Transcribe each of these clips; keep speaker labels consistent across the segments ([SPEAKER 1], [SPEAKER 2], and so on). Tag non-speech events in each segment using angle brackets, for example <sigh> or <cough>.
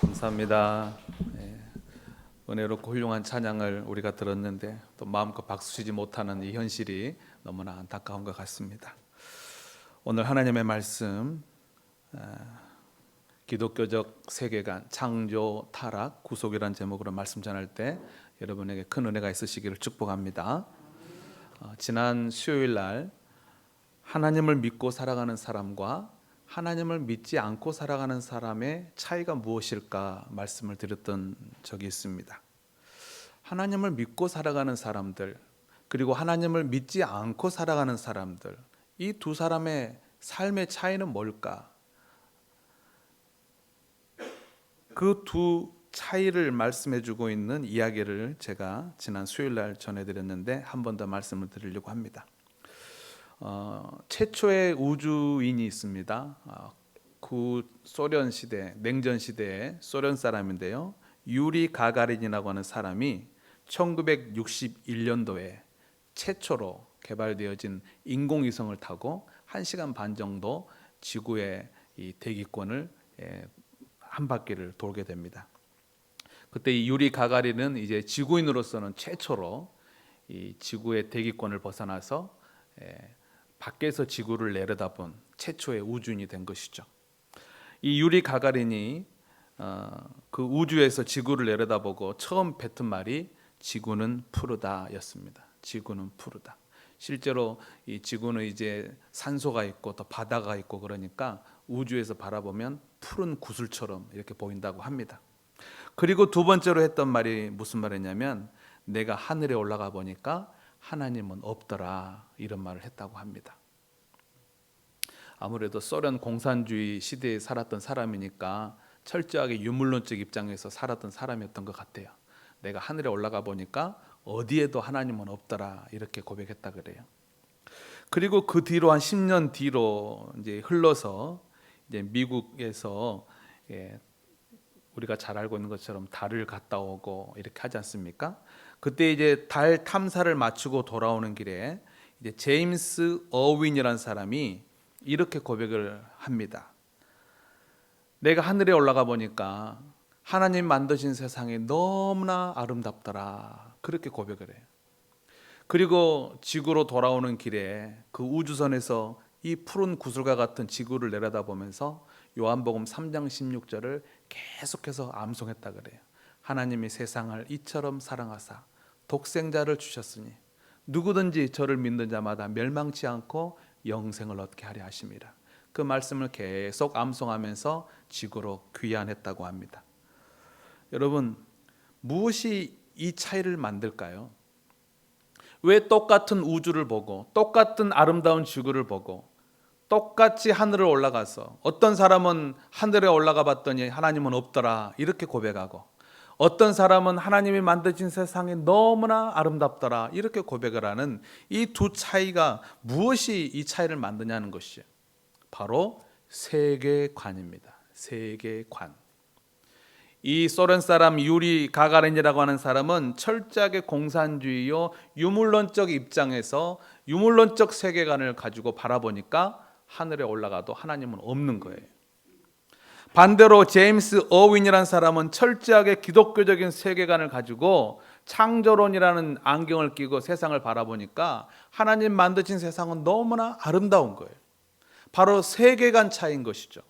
[SPEAKER 1] 감사합니다. 예, 은혜롭고 훌륭한 찬양을 우리가 들었는데 또 마음껏 박수 치지 못하는 이 현실이 너무나 안타까운 것 같습니다. 오늘 하나님의 말씀 아, 기독교적 세계관 창조 타락 구속이라는 제목으로 말씀 전할 때 여러분에게 큰 은혜가 있으시기를 축복합니다. 어, 지난 수요일 날 하나님을 믿고 살아가는 사람과 하나님을 믿지 않고 살아가는 사람의 차이가 무엇일까 말씀을 드렸던 적이 있습니다. 하나님을 믿고 살아가는 사람들 그리고 하나님을 믿지 않고 살아가는 사람들 이 두 사람의 삶의 차이는 뭘까? 그 두 차이를 말씀해 주고 있는 이야기를 제가 지난 수요일 날 전해 드렸는데 한 번 더 말씀을 드리려고 합니다. 어, 최초의 우주인이 있습니다. 어, 구 소련 시대, 냉전 시대의 소련 사람인데요. 유리 가가린이라고 하는 사람이 1961년도에 최초로 개발되어진 인공위성을 타고 1시간 반 정도 지구의 이 대기권을 예, 한 바퀴를 돌게 됩니다. 그때 이 유리 가가린은 이제 지구인으로서는 최초로 이 지구의 대기권을 벗어나서 예, 밖에서 지구를 내려다본 최초의 우주인이 된 것이죠. 이 유리 가가린이 어, 그 우주에서 지구를 내려다보고 처음 뱉은 말이 지구는 푸르다였습니다. 지구는 푸르다. 실제로 이 지구는 이제 산소가 있고 또 바다가 있고 그러니까 우주에서 바라보면 푸른 구슬처럼 이렇게 보인다고 합니다. 그리고 두 번째로 했던 말이 무슨 말이냐면 내가 하늘에 올라가 보니까 하나님은 없더라 이런 말을 했다고 합니다. 아무래도 소련 공산주의 시대에 살았던 사람이니까 철저하게 유물론적 입장에서 살았던 사람이었던 것 같아요. 내가 하늘에 올라가 보니까 어디에도 하나님은 없더라 이렇게 고백했다 그래요. 그리고 그 뒤로 한 10년 뒤로 이제 흘러서 이제 미국에서 예, 우리가 잘 알고 있는 것처럼 달을 갔다 오고 이렇게 하지 않습니까? 그때 이제 달 탐사를 마치고 돌아오는 길에 이제 제임스 어윈이라는 사람이 이렇게 고백을 합니다. 내가 하늘에 올라가 보니까 하나님 만드신 세상이 너무나 아름답더라. 그렇게 고백을 해요. 그리고 지구로 돌아오는 길에 그 우주선에서 이 푸른 구슬과 같은 지구를 내려다보면서 요한복음 3장 16절을 계속해서 암송했다 그래요. 하나님이 세상을 이처럼 사랑하사 독생자를 주셨으니 누구든지 저를 믿는 자마다 멸망치 않고 영생을 얻게 하려 하심이라. 그 말씀을 계속 암송하면서 지구로 귀환했다고 합니다. 여러분 무엇이 이 차이를 만들까요? 왜 똑같은 우주를 보고 똑같은 아름다운 지구를 보고 똑같이 하늘을 올라가서 어떤 사람은 하늘에 올라가 봤더니 하나님은 없더라 이렇게 고백하고 어떤 사람은 하나님이 만드신 세상이 너무나 아름답더라 이렇게 고백을 하는 이 두 차이가 무엇이 이 차이를 만드냐는 것이죠. 바로 세계관입니다. 세계관. 이 소련 사람 유리 가가린이라고 하는 사람은 철저하게 공산주의요 유물론적 입장에서 유물론적 세계관을 가지고 바라보니까 하늘에 올라가도 하나님은 없는 거예요. 반대로 제임스 어윈이라는 사람은 철저하게 기독교적인 세계관을 가지고 창조론이라는 안경을 끼고 세상을 바라보니까 하나님 만드신 세상은 너무나 아름다운 거예요. 바로 세계관 차이인 것이죠.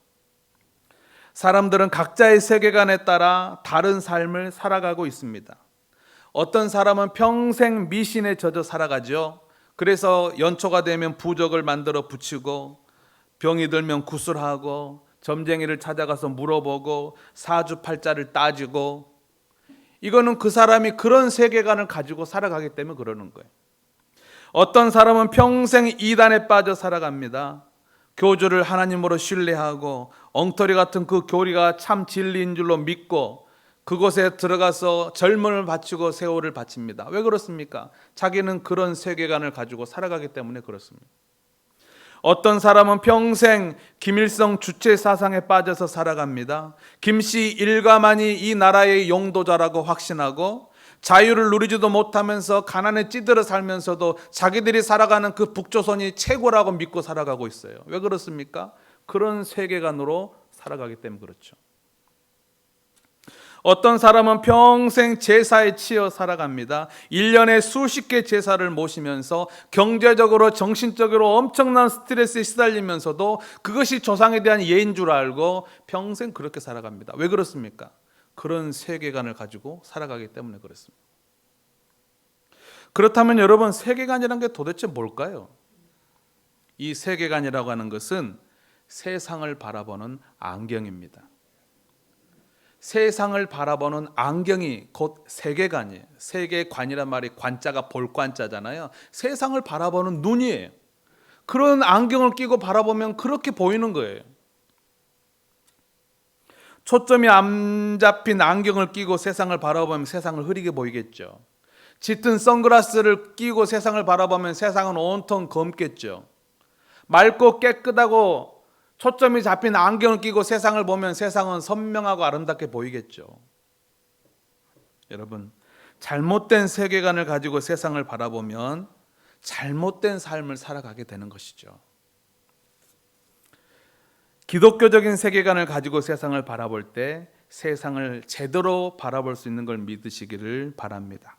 [SPEAKER 1] 사람들은 각자의 세계관에 따라 다른 삶을 살아가고 있습니다. 어떤 사람은 평생 미신에 젖어 살아가죠. 그래서 연초가 되면 부적을 만들어 붙이고 병이 들면 구슬하고 점쟁이를 찾아가서 물어보고 사주팔자를 따지고 이거는 그 사람이 그런 세계관을 가지고 살아가기 때문에 그러는 거예요. 어떤 사람은 평생 이단에 빠져 살아갑니다. 교주를 하나님으로 신뢰하고 엉터리 같은 그 교리가 참 진리인 줄로 믿고 그곳에 들어가서 젊음을 바치고 세월을 바칩니다. 왜 그렇습니까? 자기는 그런 세계관을 가지고 살아가기 때문에 그렇습니다. 어떤 사람은 평생 김일성 주체 사상에 빠져서 살아갑니다. 김씨 일가만이 이 나라의 용도자라고 확신하고 자유를 누리지도 못하면서 가난에 찌들어 살면서도 자기들이 살아가는 그 북조선이 최고라고 믿고 살아가고 있어요. 왜 그렇습니까? 그런 세계관으로 살아가기 때문에 그렇죠. 어떤 사람은 평생 제사에 치여 살아갑니다. 1년에 수십 개 제사를 모시면서 경제적으로 정신적으로 엄청난 스트레스에 시달리면서도 그것이 조상에 대한 예인 줄 알고 평생 그렇게 살아갑니다. 왜 그렇습니까? 그런 세계관을 가지고 살아가기 때문에 그렇습니다. 그렇다면 여러분 세계관이란 게 도대체 뭘까요? 이 세계관이라고 하는 것은 세상을 바라보는 안경입니다. 세상을 바라보는 안경이 곧 세계관이에요. 세계관이란 말이 관자가 볼 관자잖아요. 세상을 바라보는 눈이에요. 그런 안경을 끼고 바라보면 그렇게 보이는 거예요. 초점이 안 잡힌 안경을 끼고 세상을 바라보면 세상을 흐리게 보이겠죠. 짙은 선글라스를 끼고 세상을 바라보면 세상은 온통 검겠죠. 맑고 깨끗하고 초점이 잡힌 안경을 끼고 세상을 보면 세상은 선명하고 아름답게 보이겠죠. 여러분, 잘못된 세계관을 가지고 세상을 바라보면 잘못된 삶을 살아가게 되는 것이죠. 기독교적인 세계관을 가지고 세상을 바라볼 때 세상을 제대로 바라볼 수 있는 걸 믿으시기를 바랍니다.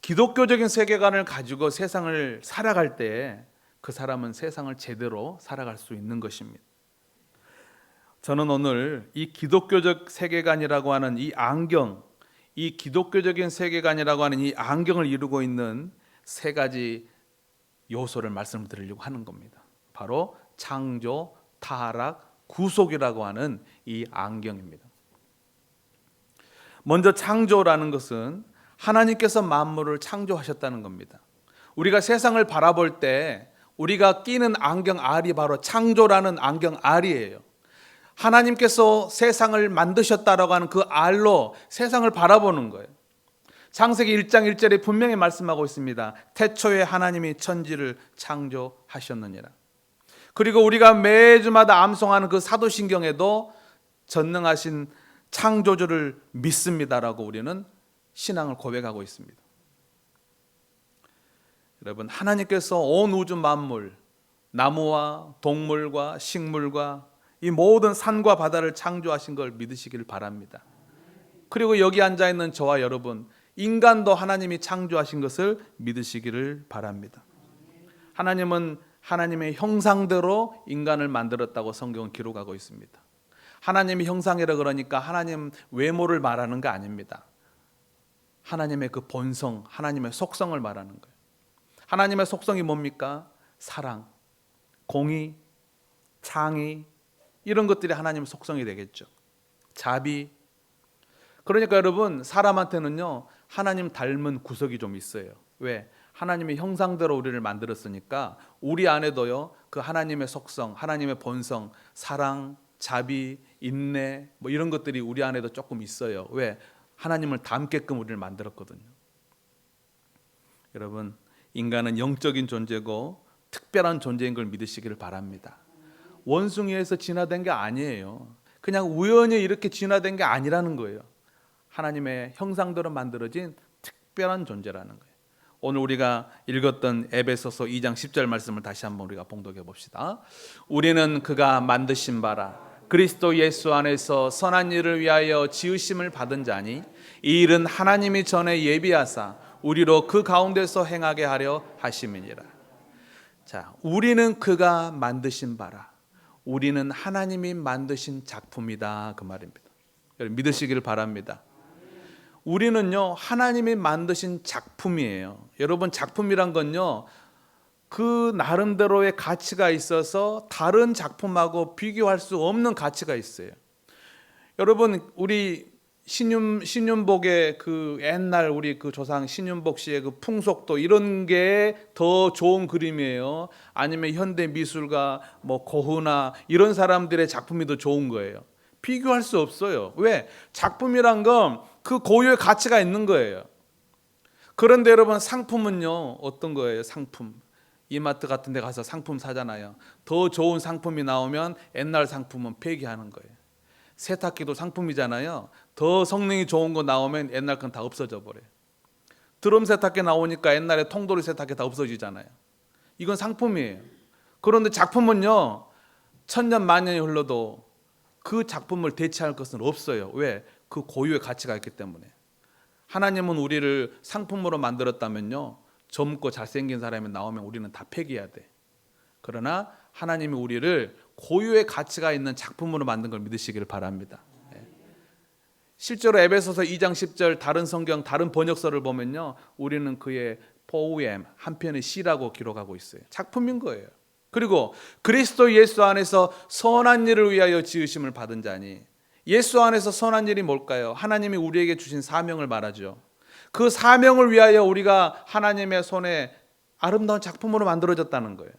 [SPEAKER 1] 기독교적인 세계관을 가지고 세상을 살아갈 때 그 사람은 세상을 제대로 살아갈 수 있는 것입니다. 저는 오늘 이 기독교적 세계관이라고 하는 이 안경, 이 기독교적인 세계관이라고 하는 이 안경을 이루고 있는 세 가지 요소를 말씀드리려고 하는 겁니다. 바로 창조, 타락, 구속이라고 하는 이 안경입니다. 먼저 창조라는 것은 하나님께서 만물을 창조하셨다는 겁니다. 우리가 세상을 바라볼 때 우리가 끼는 안경 알이 바로 창조라는 안경 알이에요. 하나님께서 세상을 만드셨다라고 하는 그 알로 세상을 바라보는 거예요. 창세기 1장 1절에 분명히 말씀하고 있습니다. 태초에 하나님이 천지를 창조하셨느니라. 그리고 우리가 매주마다 암송하는 그 사도신경에도 전능하신 창조주를 믿습니다라고 우리는 신앙을 고백하고 있습니다. 여러분 하나님께서 온 우주 만물 나무와 동물과 식물과 이 모든 산과 바다를 창조하신 걸 믿으시기를 바랍니다. 그리고 여기 앉아 있는 저와 여러분 인간도 하나님이 창조하신 것을 믿으시기를 바랍니다. 하나님은 하나님의 형상대로 인간을 만들었다고 성경은 기록하고 있습니다. 하나님의 형상이라 그러니까 하나님 외모를 말하는 거 아닙니다. 하나님의 그 본성, 하나님의 속성을 말하는 거예요. 하나님의 속성이 뭡니까? 사랑, 공의, 창의 이런 것들이 하나님의 속성이 되겠죠. 자비. 그러니까 여러분 사람한테는요 하나님 닮은 구석이 좀 있어요. 왜? 하나님의 형상대로 우리를 만들었으니까 우리 안에도요 그 하나님의 속성, 하나님의 본성, 사랑, 자비, 인내 뭐 이런 것들이 우리 안에도 조금 있어요. 왜? 하나님을 닮게끔 우리를 만들었거든요. 여러분 인간은 영적인 존재고 특별한 존재인 걸 믿으시기를 바랍니다. 원숭이에서 진화된 게 아니에요. 그냥 우연히 이렇게 진화된 게 아니라는 거예요. 하나님의 형상대로 만들어진 특별한 존재라는 거예요. 오늘 우리가 읽었던 에베소서 2장 10절 말씀을 다시 한번 우리가 봉독해 봅시다. 우리는 그가 만드신 바라 그리스도 예수 안에서 선한 일을 위하여 지으심을 받은 자니 이 일은 하나님이 전에 예비하사 우리로 그 가운데서 행하게 하려 하심이니라. 자, 우리는 그가 만드신 바라. 우리는 하나님이 만드신 작품이다 그 말입니다. 여러분 믿으시기를 바랍니다. 우리는요 하나님이 만드신 작품이에요. 여러분 작품이란 건요 그 나름대로의 가치가 있어서 다른 작품하고 비교할 수 없는 가치가 있어요. 여러분 우리 신윤 신윤복의 그 옛날 우리 그 조상 신윤복 씨의 그 풍속도 이런 게 더 좋은 그림이에요. 아니면 현대 미술가 뭐 고흐나 이런 사람들의 작품이 더 좋은 거예요. 비교할 수 없어요. 왜? 작품이란 건 그 고유의 가치가 있는 거예요. 그런데 여러분 상품은요 어떤 거예요? 상품. 이마트 같은 데 가서 상품 사잖아요. 더 좋은 상품이 나오면 옛날 상품은 폐기하는 거예요. 세탁기도 상품이잖아요. 더 성능이 좋은 거 나오면 옛날 건 다 없어져 버려요. 드럼 세탁기 나오니까 옛날에 통돌이 세탁기 다 없어지잖아요. 이건 상품이에요. 그런데 작품은요, 천년 만년이 흘러도 그 작품을 대체할 것은 없어요. 왜? 그 고유의 가치가 있기 때문에. 하나님은 우리를 상품으로 만들었다면요. 젊고 잘생긴 사람이 나오면 우리는 다 폐기해야 돼. 그러나 하나님이 우리를 고유의 가치가 있는 작품으로 만든 걸 믿으시기를 바랍니다. 예. 실제로 에베소서 2장 10절 다른 성경 다른 번역서를 보면요. 우리는 그의 포우엠 한 편의 시라고 기록하고 있어요. 작품인 거예요. 그리고 그리스도 예수 안에서 선한 일을 위하여 지으심을 받은 자니 예수 안에서 선한 일이 뭘까요? 하나님이 우리에게 주신 사명을 말하죠. 그 사명을 위하여 우리가 하나님의 손에 아름다운 작품으로 만들어졌다는 거예요.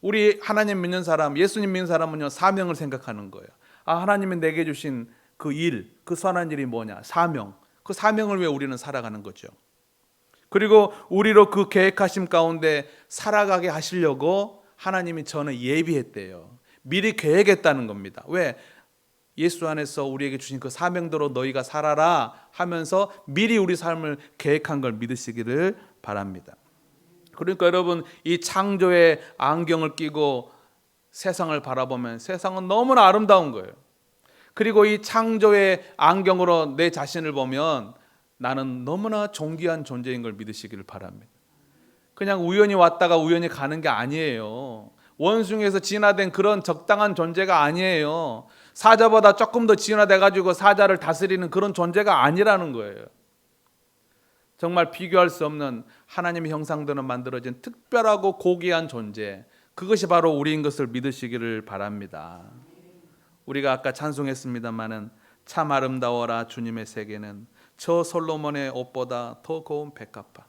[SPEAKER 1] 우리 하나님 믿는 사람, 예수님 믿는 사람은요, 사명을 생각하는 거예요. 아, 하나님이 내게 주신 그 일, 그 선한 일이 뭐냐? 사명. 그 사명을 위해 우리는 살아가는 거죠. 그리고 우리로 그 계획하심 가운데 살아가게 하시려고 하나님이 저는 예비했대요. 미리 계획했다는 겁니다. 왜? 예수 안에서 우리에게 주신 그 사명대로 너희가 살아라 하면서 미리 우리 삶을 계획한 걸 믿으시기를 바랍니다. 그러니까 여러분 이 창조의 안경을 끼고 세상을 바라보면 세상은 너무나 아름다운 거예요. 그리고 이 창조의 안경으로 내 자신을 보면 나는 너무나 존귀한 존재인 걸 믿으시기를 바랍니다. 그냥 우연히 왔다가 우연히 가는 게 아니에요. 원숭이에서 진화된 그런 적당한 존재가 아니에요. 사자보다 조금 더 진화돼 가지고 사자를 다스리는 그런 존재가 아니라는 거예요. 정말 비교할 수 없는 하나님의 형상대로 만들어진 특별하고 고귀한 존재. 그것이 바로 우리인 것을 믿으시기를 바랍니다. 우리가 아까 찬송했습니다마는 참 아름다워라 주님의 세계는 저 솔로몬의 옷보다 더 고운 백합화.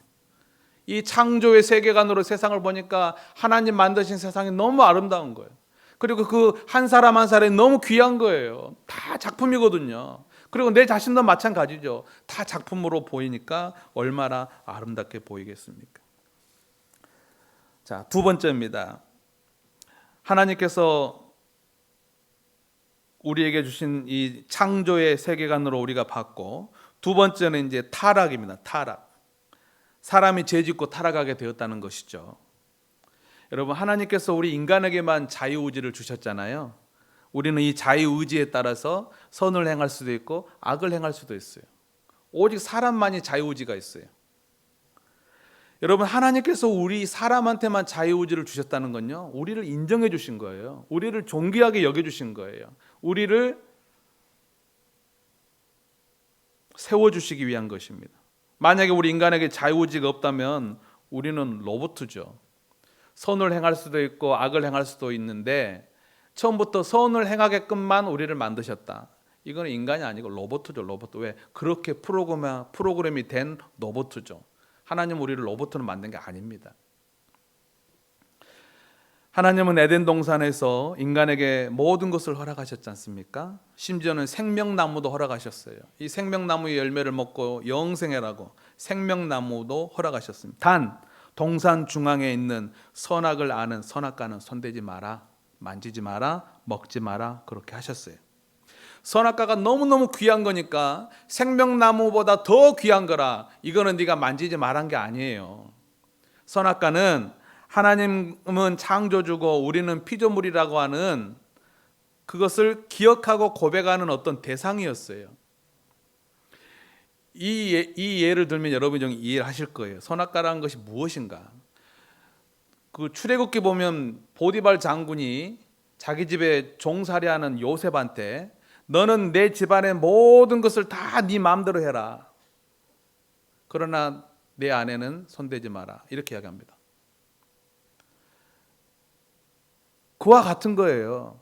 [SPEAKER 1] 이 창조의 세계관으로 세상을 보니까 하나님 만드신 세상이 너무 아름다운 거예요. 그리고 그 한 사람 한 사람이 너무 귀한 거예요. 다 작품이거든요. 그리고 내 자신도 마찬가지죠. 다 작품으로 보이니까 얼마나 아름답게 보이겠습니까? 자, 두 번째입니다. 하나님께서 우리에게 주신 이 창조의 세계관으로 우리가 봤고 두 번째는 이제 타락입니다. 타락. 사람이 죄짓고 타락하게 되었다는 것이죠. 여러분 하나님께서 우리 인간에게만 자유의지를 주셨잖아요. 우리는 이 자유의지에 따라서 선을 행할 수도 있고 악을 행할 수도 있어요. 오직 사람만이 자유의지가 있어요. 여러분 하나님께서 우리 사람한테만 자유의지를 주셨다는 건요. 우리를 인정해 주신 거예요. 우리를 존귀하게 여겨 주신 거예요. 우리를 세워 주시기 위한 것입니다. 만약에 우리 인간에게 자유의지가 없다면 우리는 로봇이죠. 선을 행할 수도 있고 악을 행할 수도 있는데 처음부터 선을 행하게끔만 우리를 만드셨다. 이거는 인간이 아니고 로봇이죠. 로봇. 왜? 그렇게 프로그램, 프로그램이 된 로봇이죠. 하나님 우리를 로봇으로 만든 게 아닙니다. 하나님은 에덴 동산에서 인간에게 모든 것을 허락하셨지 않습니까? 심지어는 생명나무도 허락하셨어요. 이 생명나무의 열매를 먹고 영생해라고 생명나무도 허락하셨습니다. 단 동산 중앙에 있는 선악을 아는 선악과는 손대지 마라, 만지지 마라, 먹지 마라 그렇게 하셨어요. 선악과가 너무너무 귀한 거니까 생명나무보다 더 귀한 거라 이거는 네가 만지지 말한 게 아니에요. 선악과는 하나님은 창조주고 우리는 피조물이라고 하는 그것을 기억하고 고백하는 어떤 대상이었어요. 이, 예, 이 예를 들면 여러분이 좀 이해하실 거예요. 선악과라는 것이 무엇인가? 그 출애굽기 보면 보디발 장군이 자기 집에 종살이하는 요셉한테 너는 내 집안의 모든 것을 다 네 마음대로 해라. 그러나 내 아내는 손대지 마라. 이렇게 이야기합니다. 그와 같은 거예요.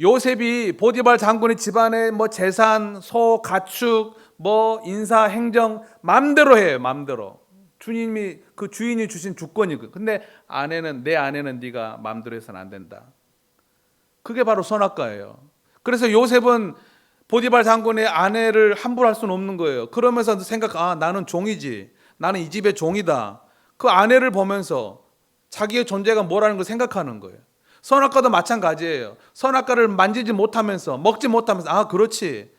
[SPEAKER 1] 요셉이 보디발 장군의 집안의 뭐 재산, 소, 가축, 뭐 인사, 행정 마음대로 해요. 마음대로. 주님이 그 주인이 주신 주권이고. 근데 아내는 내 아내는 네가 마음대로 해서는 안 된다. 그게 바로 선악과예요. 그래서 요셉은 보디발 장군의 아내를 함부로 할 수는 없는 거예요. 그러면서 생각, 아, 나는 종이지. 나는 이 집의 종이다. 그 아내를 보면서 자기의 존재가 뭐라는 걸 생각하는 거예요. 선악과도 마찬가지예요. 선악과를 만지지 못하면서 먹지 못하면서 아 그렇지.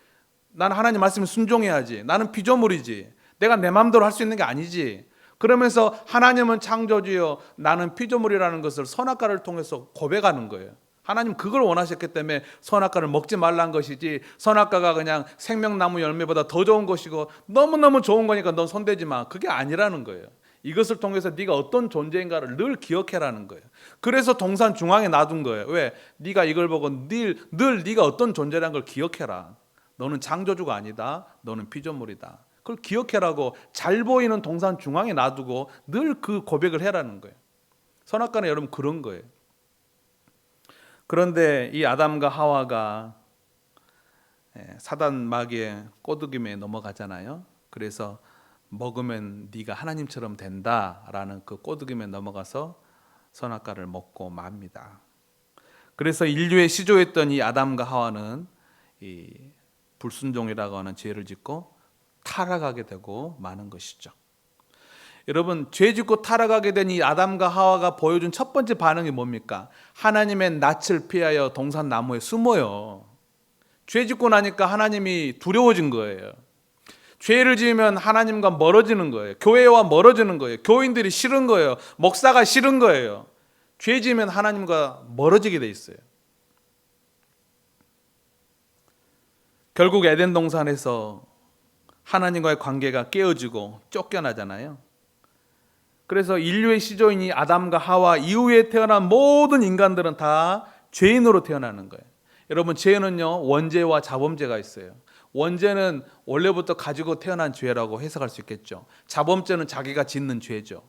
[SPEAKER 1] 나는 하나님 말씀에 순종해야지. 나는 피조물이지. 내가 내 마음대로 할 수 있는 게 아니지. 그러면서 하나님은 창조주요 나는 피조물이라는 것을 선악과를 통해서 고백하는 거예요. 하나님 그걸 원하셨기 때문에 선악과를 먹지 말란 것이지 선악과가 그냥 생명나무 열매보다 더 좋은 것이고 너무너무 좋은 거니까 넌 손대지 마. 그게 아니라는 거예요. 이것을 통해서 네가 어떤 존재인가를 늘 기억해라는 거예요. 그래서 동산 중앙에 놔둔 거예요. 왜? 네가 이걸 보고 늘, 늘 네가 어떤 존재라는 걸 기억해라. 너는 창조주가 아니다. 너는 피조물이다. 그걸 기억해라고 잘 보이는 동산 중앙에 놔두고 늘 그 고백을 해라는 거예요. 선악과는 여러분 그런 거예요. 그런데 이 아담과 하와가 예, 사단 마귀의 꼬드김에 넘어가잖아요. 그래서 먹으면 네가 하나님처럼 된다라는 그 꼬드김에 넘어가서 선악과를 먹고 맙니다. 그래서 인류의 시조했던 이 아담과 하와는 이 불순종이라고 하는 죄를 짓고 타락하게 되고 마는 것이죠. 여러분 죄 짓고 타락하게 된 이 아담과 하와가 보여준 첫 번째 반응이 뭡니까? 하나님의 낯을 피하여 동산 나무에 숨어요. 죄 짓고 나니까 하나님이 두려워진 거예요. 죄를 지으면 하나님과 멀어지는 거예요. 교회와 멀어지는 거예요. 교인들이 싫은 거예요. 목사가 싫은 거예요. 죄 지으면 하나님과 멀어지게 돼 있어요. 결국 에덴 동산에서 하나님과의 관계가 깨어지고 쫓겨나잖아요. 그래서 인류의 시조인이 아담과 하와 이후에 태어난 모든 인간들은 다 죄인으로 태어나는 거예요. 여러분 죄는요 원죄와 자범죄가 있어요. 원죄는 원래부터 가지고 태어난 죄라고 해석할 수 있겠죠. 자범죄는 자기가 짓는 죄죠.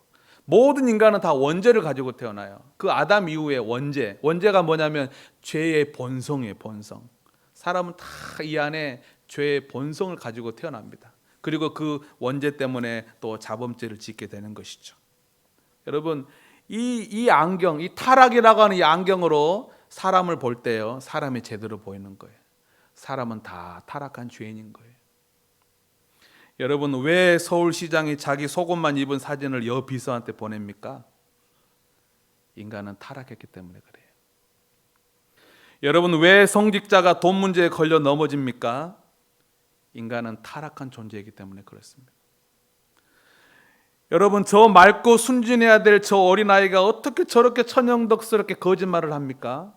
[SPEAKER 1] 모든 인간은 다 원죄를 가지고 태어나요. 그 아담 이후에 원죄, 원죄가 뭐냐면 죄의 본성이에요, 본성. 사람은 다 이 안에 죄의 본성을 가지고 태어납니다. 그리고 그 원죄 때문에 또 자범죄를 짓게 되는 것이죠. 여러분 이, 이 안경, 이 타락이라고 하는 이 안경으로 사람을 볼 때요, 사람이 제대로 보이는 거예요. 사람은 다 타락한 죄인인 거예요. 여러분 왜 서울시장이 자기 속옷만 입은 사진을 여 비서한테 보냅니까? 인간은 타락했기 때문에 그래요. 여러분 왜 성직자가 돈 문제에 걸려 넘어집니까? 인간은 타락한 존재이기 때문에 그렇습니다. 여러분 저 맑고 순진해야 될 저 어린아이가 어떻게 저렇게 천연덕스럽게 거짓말을 합니까?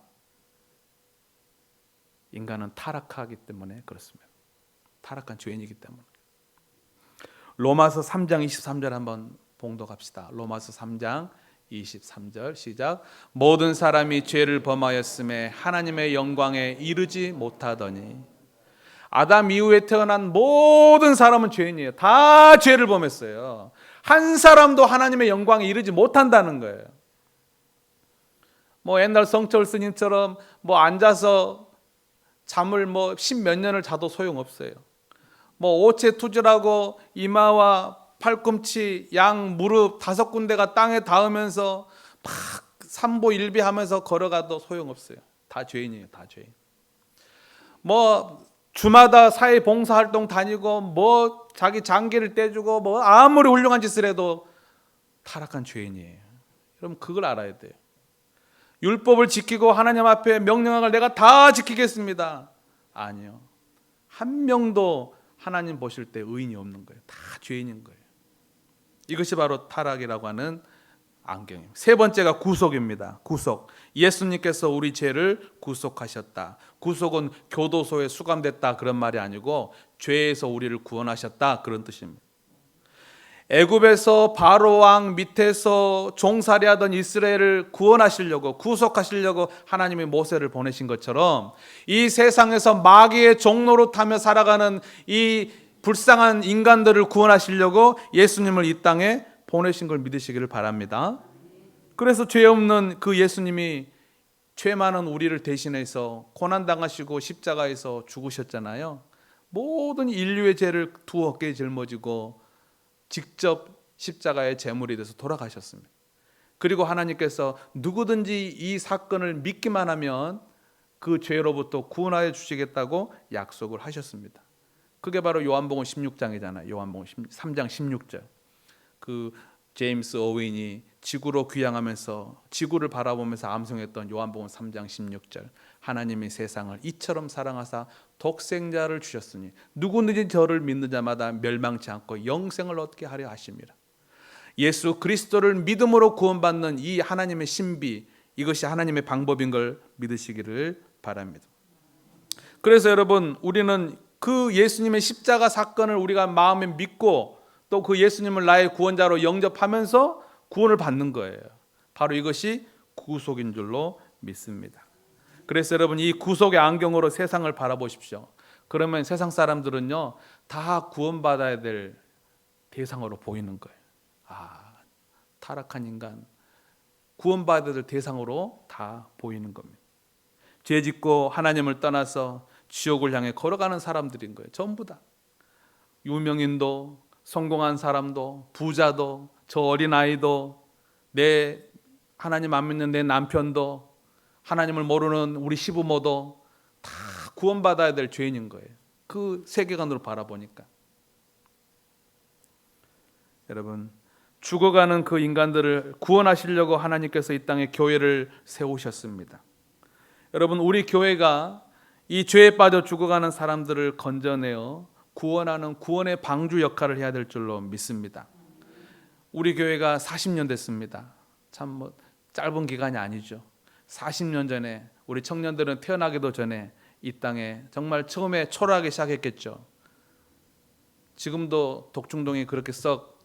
[SPEAKER 1] 인간은 타락하기 때문에 그렇습니다. 타락한 죄인이기 때문에. 로마서 3장 23절 한번 봉독합시다. 로마서 3장 23절 시작. 모든 사람이 죄를 범하였음에 하나님의 영광에 이르지 못하더니 아담 이후에 태어난 모든 사람은 죄인이에요. 다 죄를 범했어요. 한 사람도 하나님의 영광에 이르지 못한다는 거예요. 뭐 옛날 성철 스님처럼 뭐 앉아서 잠을 뭐 십 몇 년을 자도 소용없어요. 뭐 오체 투절하고 이마와 팔꿈치, 양, 무릎 다섯 군데가 땅에 닿으면서 막 삼보 일비하면서 걸어가도 소용없어요. 다 죄인이에요, 다 죄인. 뭐 주마다 사회 봉사 활동 다니고 뭐 자기 장기를 떼주고 뭐 아무리 훌륭한 짓을 해도 타락한 죄인이에요. 여러분 그걸 알아야 돼요. 율법을 지키고 하나님 앞에 명령을 내가 다 지키겠습니다. 아니요. 한 명도 하나님 보실 때 의인이 없는 거예요. 다 죄인인 거예요. 이것이 바로 타락이라고 하는 안경입니다. 세 번째가 구속입니다. 구속. 예수님께서 우리 죄를 구속하셨다. 구속은 교도소에 수감됐다 그런 말이 아니고 죄에서 우리를 구원하셨다 그런 뜻입니다. 애굽에서 바로 왕 밑에서 종살이하던 이스라엘을 구원하시려고 구속하시려고 하나님이 모세를 보내신 것처럼 이 세상에서 마귀의 종로로 타며 살아가는 이 불쌍한 인간들을 구원하시려고 예수님을 이 땅에 보내신 걸 믿으시기를 바랍니다. 그래서 죄 없는 그 예수님이 죄 많은 우리를 대신해서 고난 당하시고 십자가에서 죽으셨잖아요. 모든 인류의 죄를 두 어깨에 짊어지고 직접 십자가의 제물이 돼서 돌아가셨습니다. 그리고 하나님께서 누구든지 이 사건을 믿기만 하면 그 죄로부터 구원하여 주시겠다고 약속을 하셨습니다. 그게 바로 요한복음 16장이잖아요. 요한복음 3장 16절. 그 제임스 오웬이 지구로 귀향하면서 지구를 바라보면서 암송했던 요한복음 3장 16절. 하나님이 세상을 이처럼 사랑하사 독생자를 주셨으니 누구든지 저를 믿는 자마다 멸망치 않고 영생을 얻게 하려 하심이라. 예수 그리스도를 믿음으로 구원받는 이 하나님의 신비, 이것이 하나님의 방법인 걸 믿으시기를 바랍니다. 그래서 여러분 우리는 그 예수님의 십자가 사건을 우리가 마음에 믿고 또 그 예수님을 나의 구원자로 영접하면서 구원을 받는 거예요. 바로 이것이 구속인 줄로 믿습니다. 그래서 여러분 이 구속의 안경으로 세상을 바라보십시오. 그러면 세상 사람들은요 다 구원받아야 될 대상으로 보이는 거예요. 아 타락한 인간 구원받아야 될 대상으로 다 보이는 겁니다. 죄 짓고 하나님을 떠나서 지옥을 향해 걸어가는 사람들인 거예요. 전부 다. 유명인도 성공한 사람도 부자도 저 어린 아이도 내 하나님 안 믿는 내 남편도 하나님을 모르는 우리 시부모도 다 구원받아야 될 죄인인 거예요. 그 세계관으로 바라보니까. 여러분 죽어가는 그 인간들을 구원하시려고 하나님께서 이 땅에 교회를 세우셨습니다. 여러분 우리 교회가 이 죄에 빠져 죽어가는 사람들을 건져내어 구원하는 구원의 방주 역할을 해야 될 줄로 믿습니다. 우리 교회가 40년 됐습니다. 참 뭐 짧은 기간이 아니죠. 40년 전에 우리 청년들은 태어나기도 전에 이 땅에 정말 처음에 초라하게 시작했겠죠. 지금도 독중동이 그렇게 썩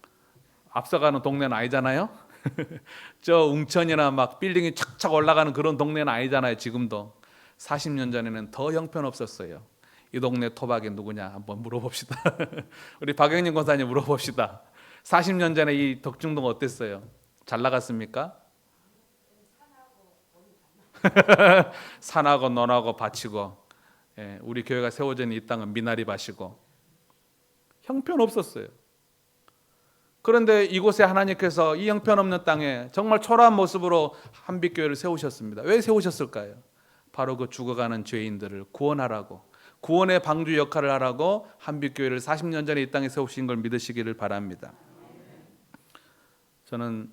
[SPEAKER 1] 앞서가는 동네는 아니잖아요. <laughs> 저 웅천이나 막 빌딩이 착착 올라가는 그런 동네는 아니잖아요. 지금도 40년 전에는 더 형편없었어요. 이 동네 토박이 누구냐 한번 물어봅시다. <laughs> 우리 박영진 권사님 물어봅시다. 40년 전에 이 덕중동 어땠어요? 잘 나갔습니까? <laughs> 산하고 논하고 바치고 예, 우리 교회가 세워진 이 땅은 미나리 밭이고 형편 없었어요. 그런데 이곳에 하나님께서 이 형편없는 땅에 정말 초라한 모습으로 한빛교회를 세우셨습니다. 왜 세우셨을까요? 바로 그 죽어가는 죄인들을 구원하라고 구원의 방주 역할을 하라고 한빛교회를 40년 전에 이 땅에 세우신 걸 믿으시기를 바랍니다. 저는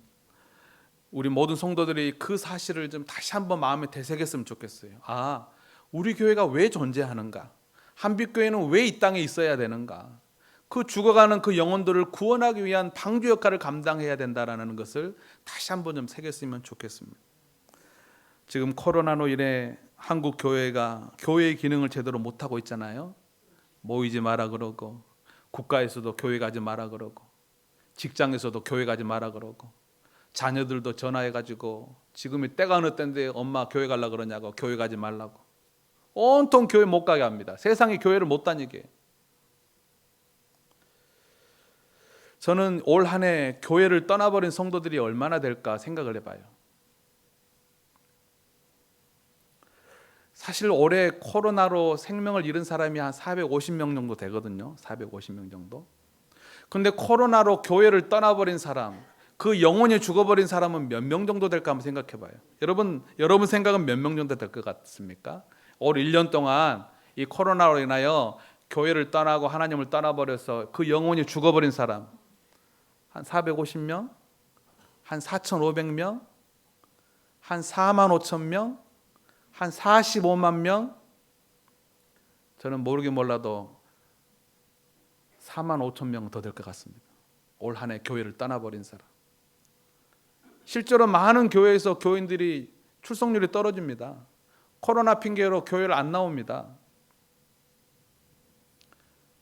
[SPEAKER 1] 우리 모든 성도들이 그 사실을 좀 다시 한번 마음에 되새겼으면 좋겠어요. 아, 우리 교회가 왜 존재하는가? 한빛교회는 왜 이 땅에 있어야 되는가? 그 죽어가는 그 영혼들을 구원하기 위한 방주 역할을 감당해야 된다라는 것을 다시 한번 좀 새겼으면 좋겠습니다. 지금 코로나로 인해 한국 교회가 교회의 기능을 제대로 못 하고 있잖아요. 모이지 마라 그러고 국가에서도 교회 가지 마라 그러고 직장에서도 교회 가지 마라 그러고 자녀들도 전화해 가지고 지금이 때가 어느 때인데 엄마 교회 가려 그러냐고 교회 가지 말라고 온통 교회 못 가게 합니다. 세상에 교회를 못 다니게. 저는 올 한 해 교회를 떠나버린 성도들이 얼마나 될까 생각을 해봐요. 사실 올해 코로나로 생명을 잃은 사람이 한 450명 정도 되거든요. 450명 정도. 근데 코로나로 교회를 떠나버린 사람, 그 영혼이 죽어버린 사람은 몇 명 정도 될까 한번 생각해 봐요. 여러분, 여러분 생각은 몇 명 정도 될 것 같습니까? 올 1년 동안 이 코로나로 인하여 교회를 떠나고 하나님을 떠나버려서 그 영혼이 죽어버린 사람 한 450명, 한 4,500명, 한 4만 5천 명, 한 45만 명. 저는 모르긴 몰라도 4만 5천 명 더 될 것 같습니다. 올 한 해 교회를 떠나버린 사람. 실제로 많은 교회에서 교인들이 출석률이 떨어집니다. 코로나 핑계로 교회를 안 나옵니다.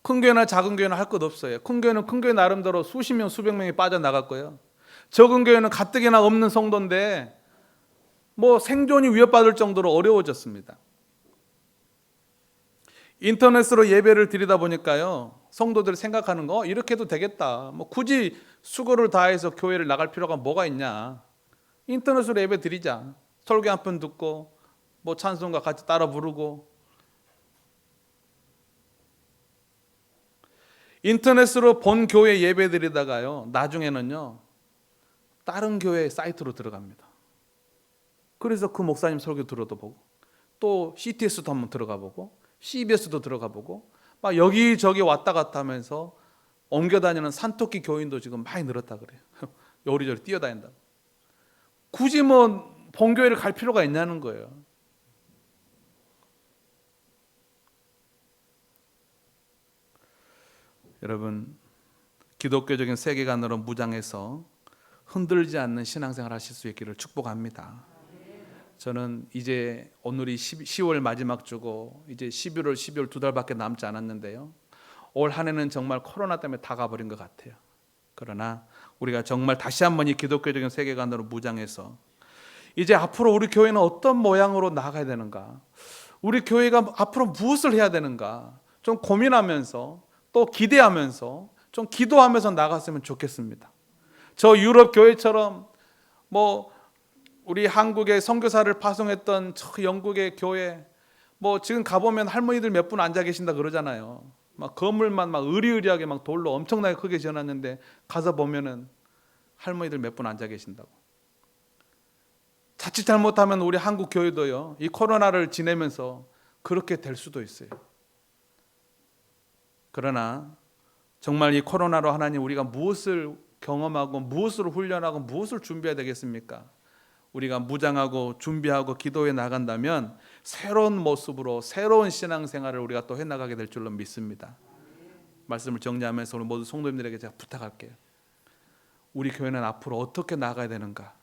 [SPEAKER 1] 큰 교회나 작은 교회는 할것 없어요. 큰 교회는 큰 교회 나름대로 수십 명, 수백 명이 빠져나갈 거예요. 적은 교회는 가뜩이나 없는 성도인데 뭐 생존이 위협받을 정도로 어려워졌습니다. 인터넷으로 예배를 드리다 보니까요. 성도들이 생각하는 거 이렇게 해도 되겠다. 뭐 굳이 수고를 다해서 교회를 나갈 필요가 뭐가 있냐. 인터넷으로 예배 드리자. 설교 한 편 듣고 뭐 찬송가 같이 따라 부르고 인터넷으로 본 교회 예배 드리다가요. 나중에는요. 다른 교회 사이트로 들어갑니다. 그래서 그 목사님 설교 들어도 보고 또 CTS도 한번 들어가 보고 CBS도 들어가 보고 막 여기저기 왔다 갔다 하면서 옮겨 다니는 산토끼 교인도 지금 많이 늘었다 그래요. <laughs> 요리조리 뛰어다닌다. 굳이 뭐 본교회를 갈 필요가 있냐는 거예요. 여러분 기독교적인 세계관으로 무장해서 흔들지 않는 신앙생활 하실 수 있기를 축복합니다. 저는 이제 오늘이 10, 월 마지막 주고 이제 11월, 12월 두 달밖에 남지 않았는데요. 올 한 해는 정말 코로나 때문에 다 가버린 것 같아요. 그러나 우리가 정말 다시 한번 이 기독교적인 세계관으로 무장해서 이제 앞으로 우리 교회는 어떤 모양으로 나가야 되는가? 우리 교회가 앞으로 무엇을 해야 되는가? 좀 고민하면서 또 기대하면서 좀 기도하면서 나갔으면 좋겠습니다. 저 유럽 교회처럼 뭐 우리 한국에 선교사를 파송했던 저 영국의 교회 뭐 지금 가보면 할머니들 몇 분 앉아 계신다 그러잖아요. 막 건물만 막 의리의리하게 막 돌로 엄청나게 크게 지어놨는데 가서 보면은 할머니들 몇 분 앉아 계신다고. 자칫 잘못하면 우리 한국 교회도요 이 코로나를 지내면서 그렇게 될 수도 있어요. 그러나 정말 이 코로나로 하나님 우리가 무엇을 경험하고 무엇을 훈련하고 무엇을 준비해야 되겠습니까? 우리가 무장하고 준비하고 기도해 나간다면 새로운 모습으로 새로운 신앙생활을 우리가 또 해 나가게 될 줄로 믿습니다. 말씀을 정리하면서 우리 모두 성도님들에게 제가 부탁할게요. 우리 교회는 앞으로 어떻게 나가야 되는가?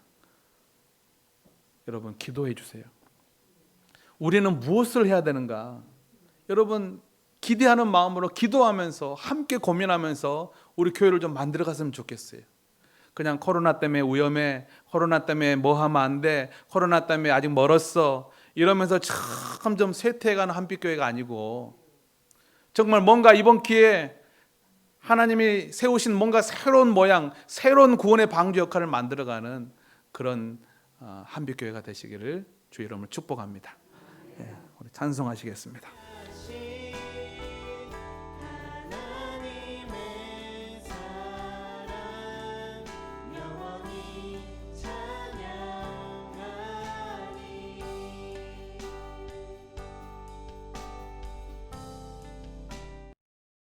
[SPEAKER 1] 여러분 기도해 주세요. 우리는 무엇을 해야 되는가? 여러분 기대하는 마음으로 기도하면서 함께 고민하면서 우리 교회를 좀 만들어 갔으면 좋겠어요. 그냥 코로나 때문에 위험해, 코로나 때문에 뭐 하면 안 돼, 코로나 때문에 아직 멀었어 이러면서 점점 쇠퇴해가는 한빛교회가 아니고 정말 뭔가 이번 기회에 하나님이 세우신 뭔가 새로운 모양, 새로운 구원의 방주 역할을 만들어가는 그런 어, 한빛교회가 되시기를 주 이름으로 축복합니다. 예, 우리 찬송하시겠습니다.